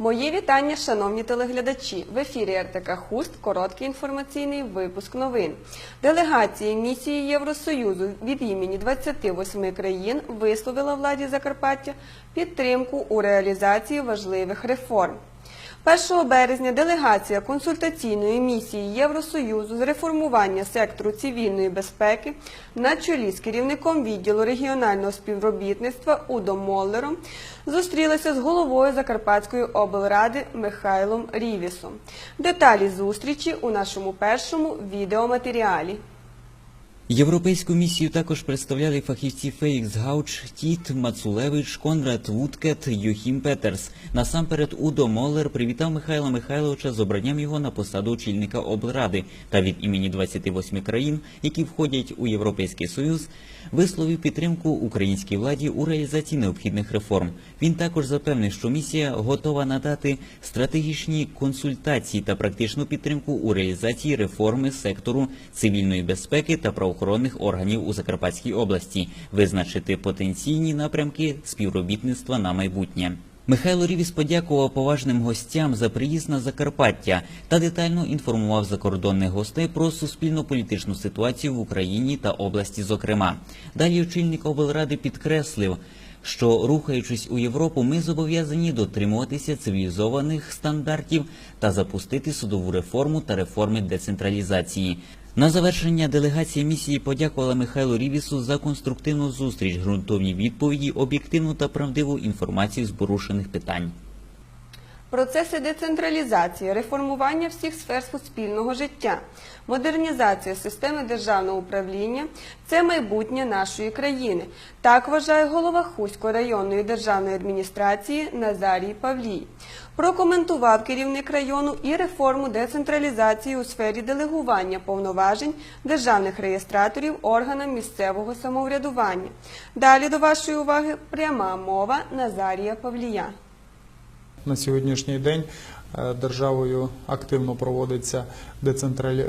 Мої вітання, шановні телеглядачі. В ефірі РТК Хуст короткий інформаційний випуск новин. Делегації місії Євросоюзу від імені 28 країн висловила владі Закарпаття підтримку у реалізації важливих реформ. 1 березня делегація консультаційної місії Євросоюзу з реформування сектору цивільної безпеки на чолі з керівником відділу регіонального співробітництва Удо Моллером зустрілася з головою Закарпатської облради Михайлом Рівісом. Деталі зустрічі у нашому першому відеоматеріалі. Європейську місію також представляли фахівці Фелікс Гауч, Тіт, Мацулевич, Конрад Вудкет, Юхім Петерс. Насамперед Удо Моллер привітав Михайла Михайловича з обранням його на посаду очільника облради та від імені 28 країн, які входять у Європейський Союз, висловив підтримку українській владі у реалізації необхідних реформ. Він також запевнив, що місія готова надати стратегічні консультації та практичну підтримку у реалізації реформи сектору цивільної безпеки та правоохоронних органів у Закарпатській області, визначити потенційні напрямки співробітництва на майбутнє. Михайло Рівіс подякував поважним гостям за приїзд на Закарпаття та детально інформував закордонних гостей про суспільно-політичну ситуацію в Україні та області. Зокрема, далі очільник облради підкреслив, що рухаючись у Європу, ми зобов'язані дотримуватися цивілізованих стандартів та запустити судову реформу та реформи децентралізації. На завершення делегація місії подякувала Михайлу Рівісу за конструктивну зустріч, ґрунтовні відповіді, об'єктивну та правдиву інформацію з порушених питань. Процеси децентралізації, реформування всіх сфер суспільного життя, модернізація системи державного управління це майбутнє нашої країни. Так вважає голова Хуської районної державної адміністрації Назарій Павлій. Прокоментував керівник району і реформу децентралізації у сфері делегування повноважень державних реєстраторів органам місцевого самоврядування. Далі до вашої уваги пряма мова Назарія Павлія. На сьогоднішній день е, державою активно проводиться децентралі... е,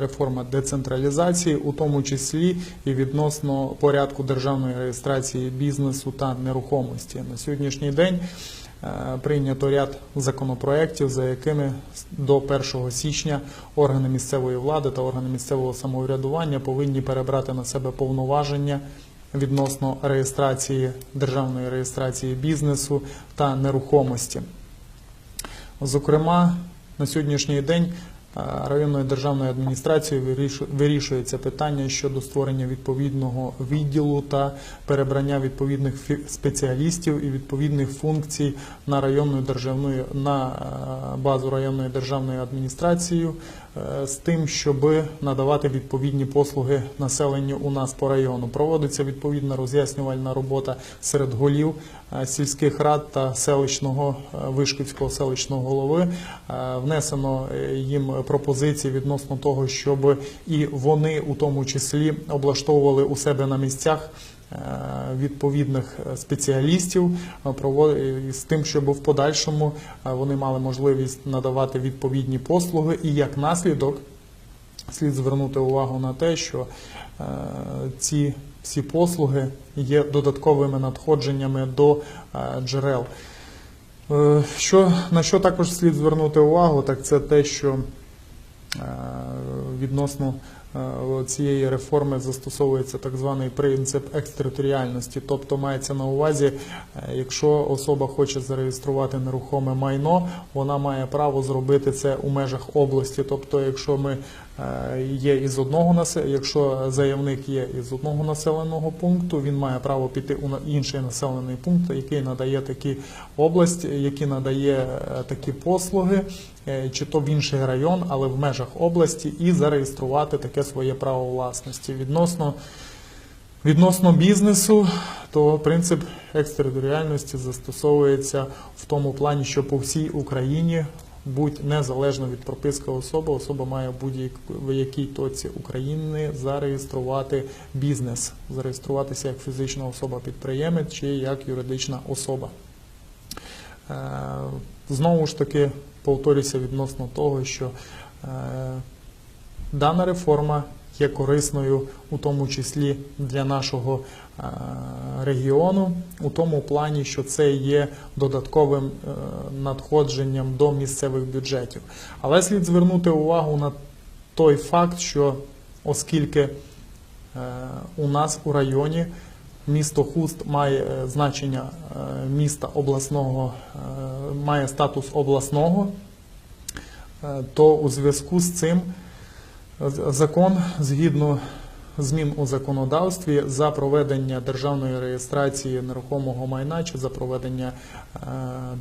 реформа децентралізації, у тому числі і відносно порядку державної реєстрації бізнесу та нерухомості. На сьогоднішній день е, прийнято ряд законопроєктів, за якими до 1 січня органи місцевої влади та органи місцевого самоврядування повинні перебрати на себе повноваження відносно реєстрації державної реєстрації бізнесу та нерухомості. Зокрема, на сьогоднішній день е, районною державною адміністрацією вирішується питання щодо створення відповідного відділу та перебрання відповідних спеціалістів і відповідних функцій на районну державну на е, базу районної державної адміністрації з тим, щоб надавати відповідні послуги населенню у нас по району. Проводиться відповідна роз'яснювальна робота серед голів е, сільських рад та селищного е, Вишківського селищного голови. Е, Внесено е, їм пропозиції відносно того, щоб і вони у тому числі облаштовували у себе на місцях е, відповідних е, спеціалістів е, і з тим, щоб в подальшому е, вони мали можливість надавати відповідні послуги, і як наслідок слід звернути увагу на те, що е, ці всі послуги є додатковими надходженнями до е, джерел. Е, Що, на що також слід звернути увагу, так це те, що е, відносно е, цієї реформи застосовується так званий принцип екстериторіальності, тобто мається на увазі, е, якщо особа хоче зареєструвати нерухоме майно, вона має право зробити це у межах області. Тобто, якщо ми е, є із одного насе- якщо заявник є із одного населеного пункту, він має право піти у інший населений пункт, який надає такі область, який надає е, такі послуги, е, чи то в інший район, але в межах області, і зареєструвати таке своє право власності. Відносно Відносно бізнесу, то принцип екстериторіальності застосовується в тому плані, що по всій Україні будь незалежно від прописки особи, особа має в будь-якій точці України зареєструвати бізнес, зареєструватися як фізична особа-підприємець чи як юридична особа. Е, Знову ж таки, повторюся відносно того, що е, дана реформа є корисною, у тому числі для нашого е, регіону, у тому плані, що це є додатковим е, надходженням до місцевих бюджетів. Але слід звернути увагу на той факт, що оскільки е, у нас у районі місто Хуст має значення міста обласного, має статус обласного, то у зв'язку з цим закон згідно змін у законодавстві за проведення державної реєстрації нерухомого майна чи за проведення е,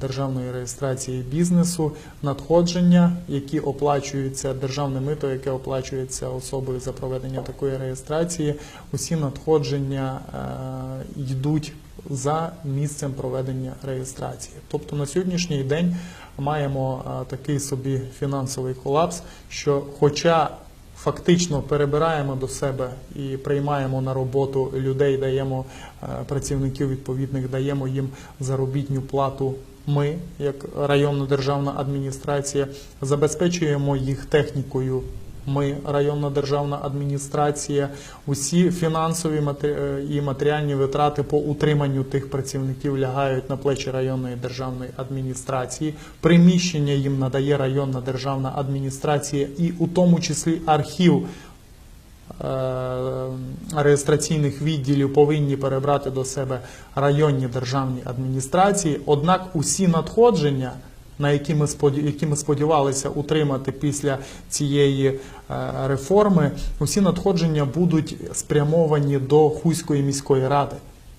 державної реєстрації бізнесу надходження, які оплачуються державне мито, яке оплачується особою за проведення такої реєстрації, усі надходження е, йдуть за місцем проведення реєстрації. Тобто на сьогоднішній день маємо е, такий собі фінансовий колапс, що хоча фактично перебираємо до себе і приймаємо на роботу людей, даємо е, працівників відповідних, даємо їм заробітню плату. Ми, як районна державна адміністрація, забезпечуємо їх технікою. Ми, районна державна адміністрація, усі фінансові е, і матеріальні витрати по утриманню тих працівників лягають на плечі районної державної адміністрації. Приміщення їм надає районна державна адміністрація, і у тому числі архів е, реєстраційних відділів повинні перебрати до себе районні державні адміністрації. Однак усі надходження, на які ми які ми сподівалися утримати після цієї е, реформи, усі надходження будуть спрямовані до Хуської міської ради.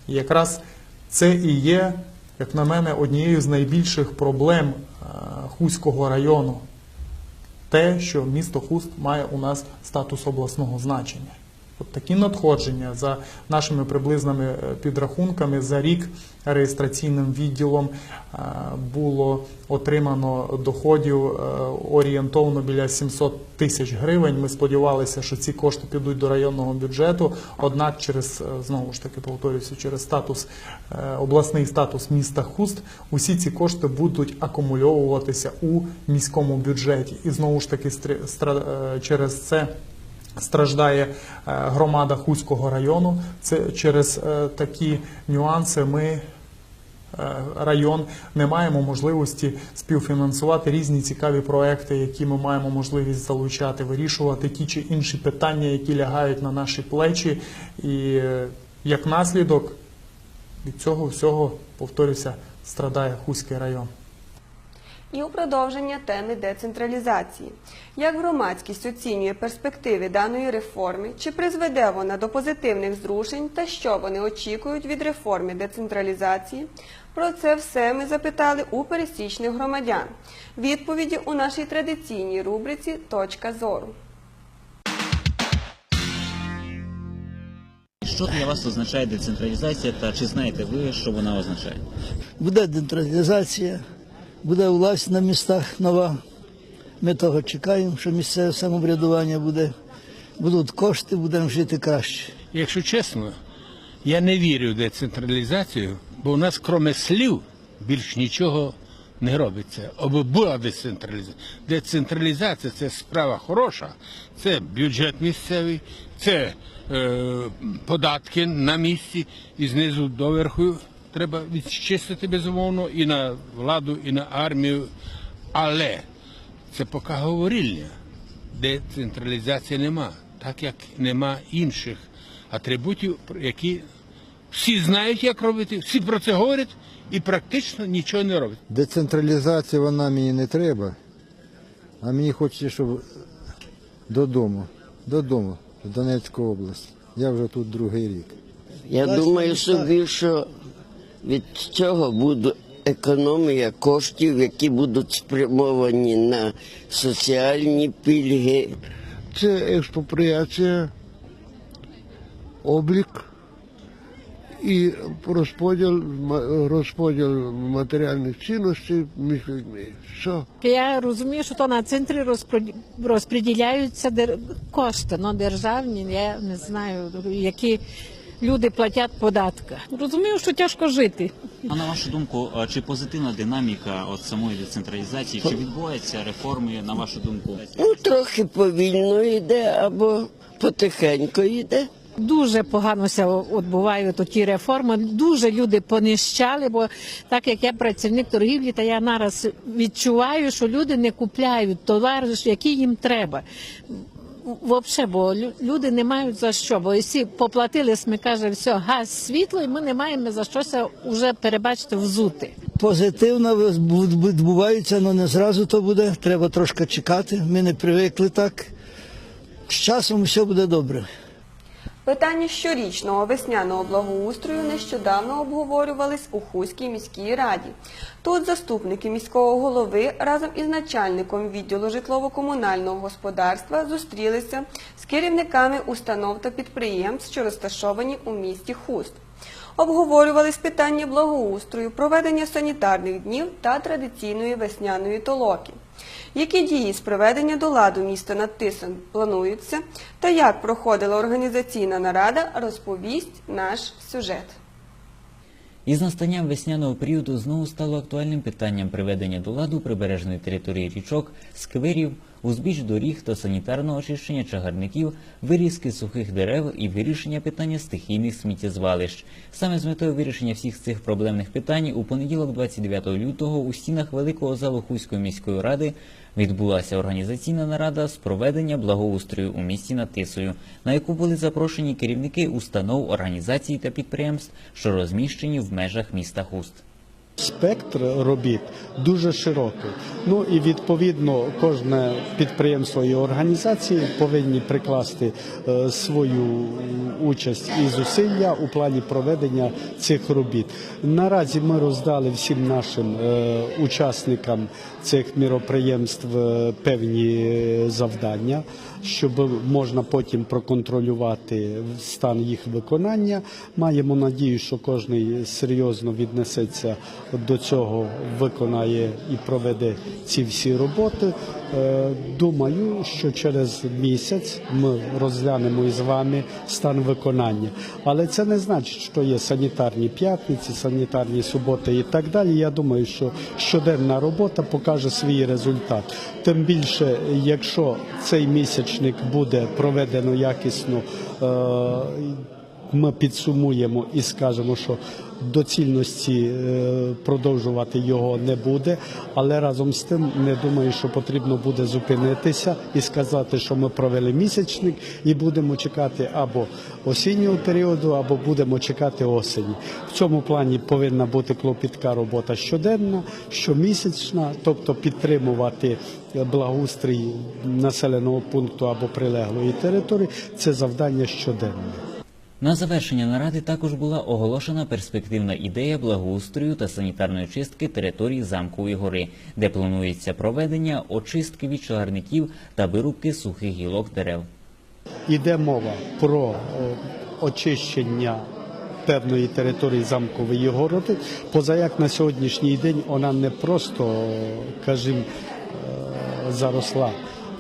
І якраз це і є, як на мене, однією з найбільших проблем е, Хуського району те, що місто Хуст має у нас статус обласного значення. От такі надходження за нашими приблизними е, підрахунками за рік реєстраційним відділом е, було отримано доходів е, орієнтовно біля 700 тисяч гривень. Ми сподівалися, що ці кошти підуть до районного бюджету. Однак, через знову ж таки повторюся, через статус обласний статус міста Хуст, усі ці кошти будуть акумульовуватися у міському бюджеті. І знову ж таки через це. Страждає е, громада Хуського району. Це через е, такі нюанси ми е, район не маємо можливості співфінансувати різні цікаві проекти, які ми маємо можливість залучати, вирішувати ті чи інші питання, які лягають на наші плечі. І як наслідок від цього всього, повторюся, страдає Хуський район. І у продовження теми децентралізації. Як громадськість оцінює перспективи даної реформи, чи призведе вона до позитивних зрушень та що вони очікують від реформи децентралізації? Про це все ми запитали у пересічних громадян. Відповіді у нашій традиційній рубриці Точка зору. Що для вас означає децентралізація та чи знаєте ви, що вона означає? Буде децентралізація, буде власть на містах нова. Ми того чекаємо, що місцеве самоврядування буде. Будуть кошти, будемо жити краще. Якщо чесно, я не вірю в децентралізацію, бо у нас, кроме слів, більш нічого не робиться. Або була децентралізація. Децентралізація це справа хороша, це бюджет місцевий, це е, податки на місці і знизу доверху треба відчистити безумовно і на владу, і на армію. Але це поки говорильня. Децентралізації нема, так як нема інших атрибутів, які всі знають, як робити, всі про це говорять і практично нічого не роблять. Децентралізація вона мені не треба, а мені хочеться, щоб додому, додому, в Донецьку область. Я вже тут другий рік. Я думаю собі, що від цього буде економія коштів, які будуть спрямовані на соціальні пільги. Це експропріація, облік і розподіл, ма- розподіл матеріальних цінностей між людьми. Все. Я розумію, що то на центрі розподіляються дер- кошти, ну, державні, я не знаю, які люди платять податки. Розумію, що тяжко жити. А на вашу думку, чи позитивна динаміка от самої децентралізації? Чи відбуваються реформи, на вашу думку? Ну, трохи повільно йде, або потихеньку йде. Дуже погано ся відбувають ті реформи. Дуже люди понищали, бо так як я працівник торгівлі, та я нараз відчуваю, що люди не купляють товар, який їм треба. Взагалі, бо люди не мають за що, бо всі поплатили, ми кажемо, все, газ, світло, і ми не маємо за щося вже перебачити взути. Позитивно відбувається, але не зразу то буде. Треба трошки чекати. Ми не привикли так. З часом все буде добре. Питання щорічного весняного благоустрою нещодавно обговорювались у Хуській міській раді. Тут заступники міського голови разом із начальником відділу житлово-комунального господарства зустрілися з керівниками установ та підприємств, що розташовані у місті Хуст. Обговорювались питання благоустрою, проведення санітарних днів та традиційної весняної толоки. Які дії з приведення до ладу міста над Тисом плануються та як проходила організаційна нарада, розповість наш сюжет. Із настанням весняного періоду знову стало актуальним питанням приведення до ладу прибережної території річок, скверів, узбіч доріг та санітарного очищення чагарників, вирізки сухих дерев і вирішення питання стихійних сміттєзвалищ. Саме з метою вирішення всіх цих проблемних питань у понеділок, 29 лютого, у стінах великого залу Хуської міської ради відбулася організаційна нарада з проведення благоустрою у місті над Тисою, на яку були запрошені керівники установ, організацій та підприємств, що розміщені в межах міста Хуст. Спектр робіт дуже широкий. Ну і відповідно кожне підприємство і організації повинні прикласти е, свою участь і зусилля у плані проведення цих робіт. Наразі ми роздали всім нашим е, учасникам цих міроприємств е, певні завдання, щоб можна потім проконтролювати стан їх виконання. Маємо надію, що кожен серйозно віднесеться до цього, виконає і проведе ці всі роботи. Е, Думаю, що через місяць ми розглянемо із вами стан виконання. Але це не значить, що є санітарні п'ятниці, санітарні суботи і так далі. Я думаю, що щоденна робота покаже свій результат. Тим більше, якщо цей місячник буде проведено якісно. е, ми підсумуємо і скажемо, що доцільності е, продовжувати його не буде, але разом з тим не думаю, що потрібно буде зупинитися і сказати, що ми провели місячник і будемо чекати або осіннього періоду, або будемо чекати осені. В цьому плані повинна бути клопітка робота щоденна, щомісячна, тобто підтримувати благоустрій населеного пункту або прилеглої території. Це завдання щоденне. На завершення наради також була оголошена перспективна ідея благоустрою та санітарної чистки території Замкової гори, де планується проведення очистки від чагарників та вирубки сухих гілок дерев. Йде мова про очищення певної території замкової городи. Поза як на сьогоднішній день вона не просто, кажімо, е, заросла.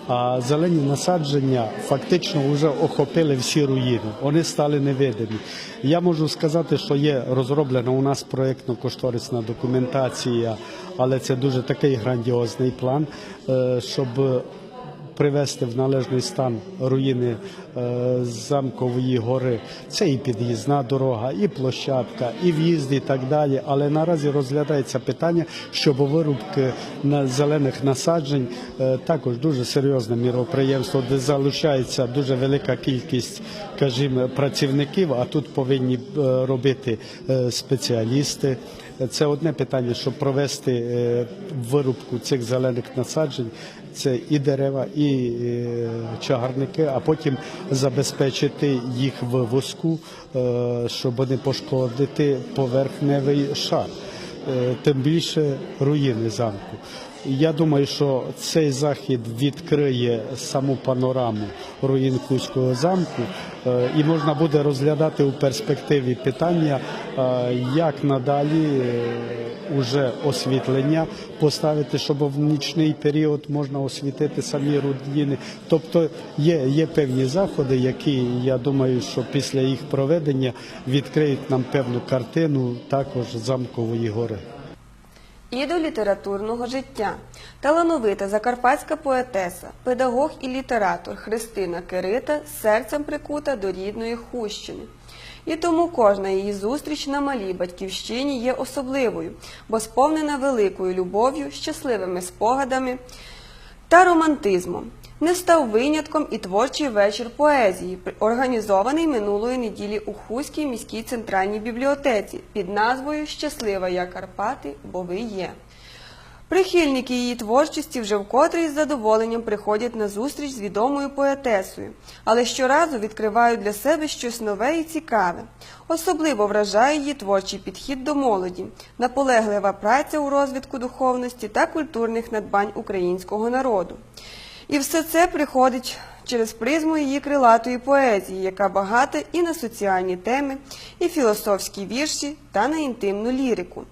А зелені насадження фактично вже охопили всі руїни. Вони стали невидимі. Я можу сказати, що є розроблена у нас проєктно-кошторисна документація, але це дуже такий грандіозний план, е, щоб привести в належний стан руїни е, замкової гори. Це і під'їзна дорога, і площадка, і в'їзд, і так далі. Але наразі розглядається питання, щоб вирубки на зелених насаджень е, також дуже серйозне міроприємство, де залучається дуже велика кількість, кажімо, працівників. А тут повинні е, робити спеціалісти. Це одне питання, щоб провести е, вирубку цих зелених насаджень. Це і дерева, і е, чагарники, а потім забезпечити їх вивозку, е, щоб не пошкодити поверхневий шар, тим більше руїни замку. Я думаю, що цей захід відкриє саму панораму руїн Кузького замку, е, і можна буде розглядати у перспективі питання, е, як надалі е, уже освітлення поставити, щоб в нічний період можна освітити самі руїни. Тобто є, є певні заходи, які я думаю, що після їх проведення відкриють нам певну картину також замкової гори. І до літературного життя. Талановита закарпатська поетеса, педагог і літератор Христина Кирита серцем прикута до рідної Хущини. І тому кожна її зустріч на малій батьківщині є особливою, бо сповнена великою любов'ю, щасливими спогадами та романтизмом. Не став винятком і творчий вечір поезії, організований минулої неділі у Хуській міській центральній бібліотеці під назвою Щаслива я Карпати, бо ви є. Прихильники її творчості вже вкотре із задоволенням приходять на зустріч з відомою поетесою, але щоразу відкривають для себе щось нове і цікаве. Особливо вражає її творчий підхід до молоді, наполеглива праця у розвитку духовності та культурних надбань українського народу. І все це приходить через призму її крилатої поезії, яка багата і на соціальні теми, і філософські вірші, та на інтимну лірику.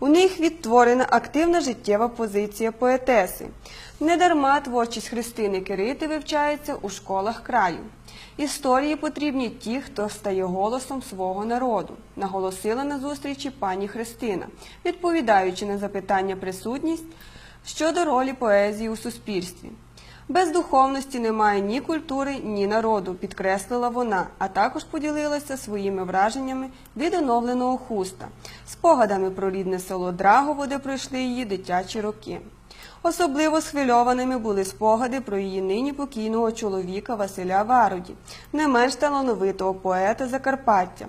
У них відтворена активна життєва позиція поетеси. Недарма творчість Христини Кирити вивчається у школах краю. Історії потрібні ті, хто стає голосом свого народу, наголосила на зустрічі пані Христина, відповідаючи на запитання присутність щодо ролі поезії у суспільстві. Без духовності немає ні культури, ні народу, підкреслила вона, а також поділилася своїми враженнями від оновленого хуста, спогадами про рідне село Драгово, де пройшли її дитячі роки. Особливо схвильованими були спогади про її нині покійного чоловіка Василя Вароді, не менш талановитого поета Закарпаття.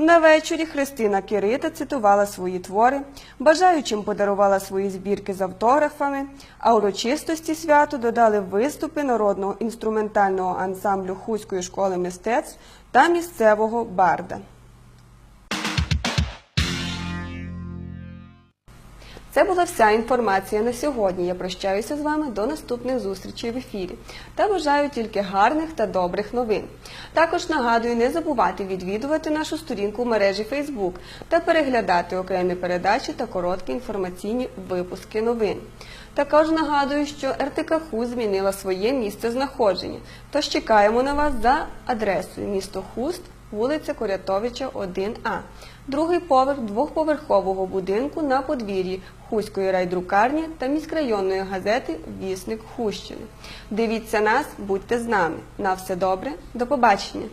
На вечорі Христина Кирита цитувала свої твори, бажаючим подарувала свої збірки з автографами, а урочистості святу додали виступи народного інструментального ансамблю Хуської школи мистецтв та місцевого барда. Це була вся інформація на сьогодні. Я прощаюся з вами до наступних зустрічей в ефірі та бажаю тільки гарних та добрих новин. Також нагадую не забувати відвідувати нашу сторінку в мережі Facebook та переглядати окремі передачі та короткі інформаційні випуски новин. Також нагадую, що РТК ХУ змінила своє місце знаходження, тож чекаємо на вас за адресою місто Хуст, вулиця Корятовича, 1А, другий поверх двохповерхового будинку на подвір'ї Хуської райдрукарні та міськрайонної газети Вісник Хущини. Дивіться нас, будьте з нами. На все добре, до побачення!